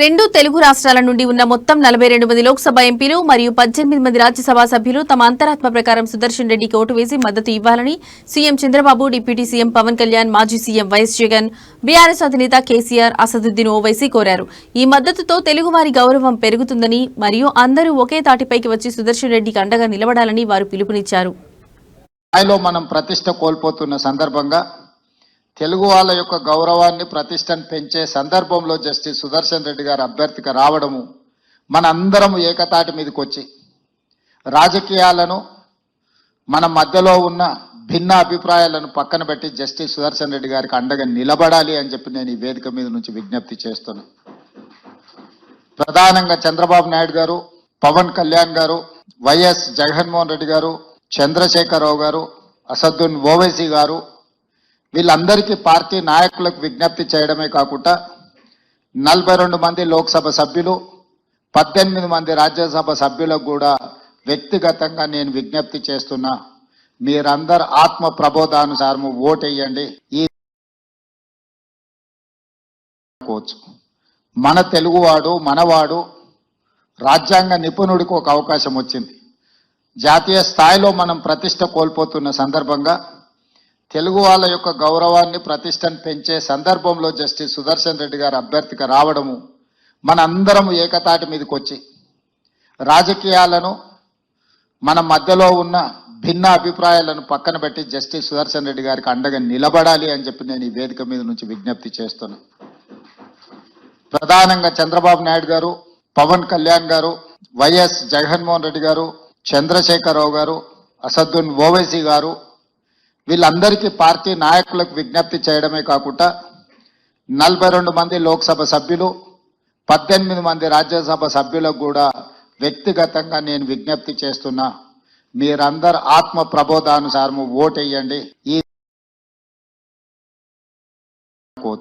రెండు తెలుగు రాష్ట్రాల నుండి ఉన్న మొత్తం నలభై రెండు మంది లోక్సభ ఎంపీలు మరియు పద్దెనిమిది మంది రాజ్యసభ సభ్యులు తమ అంతరాత్మ ప్రకారం సుదర్శన్ రెడ్డికి ఓటు వేసి మద్దతు ఇవ్వాలని CM Chandrababu deputy CM Pawan Kalyan మాజీ సీఎం వైఎస్ జగన్ బీఆర్ఎస్ అధినేత కేసీఆర్ అసదుద్దీన్ ఓవైసీ కోరారు. ఈ మద్దతుతో తెలుగువారి గౌరవం పెరుగుతుందని మరియు అందరూ ఒకే తాటిపైకి వచ్చి సుదర్శన్ రెడ్డికి అండగా నిలబడాలని వారు పిలుపునిచ్చారు. స్థాయిలో మనం ప్రతిష్ట కోల్పోతున్న సందర్భంగా తెలుగు వాళ్ళ యొక్క గౌరవాన్ని ప్రతిష్టను పెంచే సందర్భంలో జస్టిస్ సుదర్శన్ రెడ్డి గారు అభ్యర్థిక రావడము మన అందరం ఏకతాటి మీదకి వచ్చి రాజకీయాలను మన మధ్యలో ఉన్న భిన్న అభిప్రాయాలను పక్కన పెట్టి జస్టిస్ సుదర్శన్ రెడ్డి గారికి అండగా నిలబడాలి అని చెప్పి నేను ఈ వేదిక మీద నుంచి విజ్ఞప్తి చేస్తున్నాను ప్రధానంగా చంద్రబాబు నాయుడు గారు పవన్ కళ్యాణ్ గారు వైఎస్ జగన్మోహన్ రెడ్డి గారు చంద్రశేఖరరావు గారు అసదున్ ఓవైసీ గారు వీళ్ళందరికీ పార్టీ నాయకులకు విజ్ఞప్తి చేయడమే కాకుండా నలభై రెండు మంది లోక్సభ సభ్యులు పద్దెనిమిది మంది రాజ్యసభ సభ్యులకు కూడా వ్యక్తిగతంగా నేను విజ్ఞప్తి చేస్తున్నా. మీరందరు ఆత్మ ప్రబోధానుసారము ఓటేయండి. ఈ కోచ్. మన తెలుగువాడు మనవాడు రాజ్యాంగ నిపుణుడికి ఒక అవకాశం వచ్చింది. జాతీయ స్థాయిలో మనం ప్రతిష్ట కోల్పోతున్న సందర్భంగా తెలుగు వాళ్ళ యొక్క గౌరవాన్ని ప్రతిష్టను పెంచే సందర్భంలో జస్టిస్ సుదర్శన్ రెడ్డి గారు అభ్యర్థిగా రావడము మన అందరం ఏకతాటి మీదకి వచ్చి రాజకీయాలను మన మధ్యలో ఉన్న భిన్న అభిప్రాయాలను పక్కన పెట్టి జస్టిస్ సుదర్శన్ రెడ్డి గారికి అండగా నిలబడాలి అని చెప్పి నేను ఈ వేదిక మీద నుంచి విజ్ఞప్తి చేస్తున్నా. ప్రధానంగా చంద్రబాబు నాయుడు గారు పవన్ కళ్యాణ్ గారు వైఎస్ జగన్మోహన్ రెడ్డి గారు చంద్రశేఖరరావు గారు అసదున్ ఓవైసీ గారు వీళ్ళందరికీ పార్టీ నాయకులకు విజ్ఞప్తి చేయడమే కాకుండా నలభై రెండు మంది లోక్సభ సభ్యులు పద్దెనిమిది మంది రాజ్యసభ సభ్యులకు కూడా వ్యక్తిగతంగా నేను విజ్ఞప్తి చేస్తున్నా. మీరందరు ఆత్మ ప్రబోధానుసారము ఓటేయండి. ఈ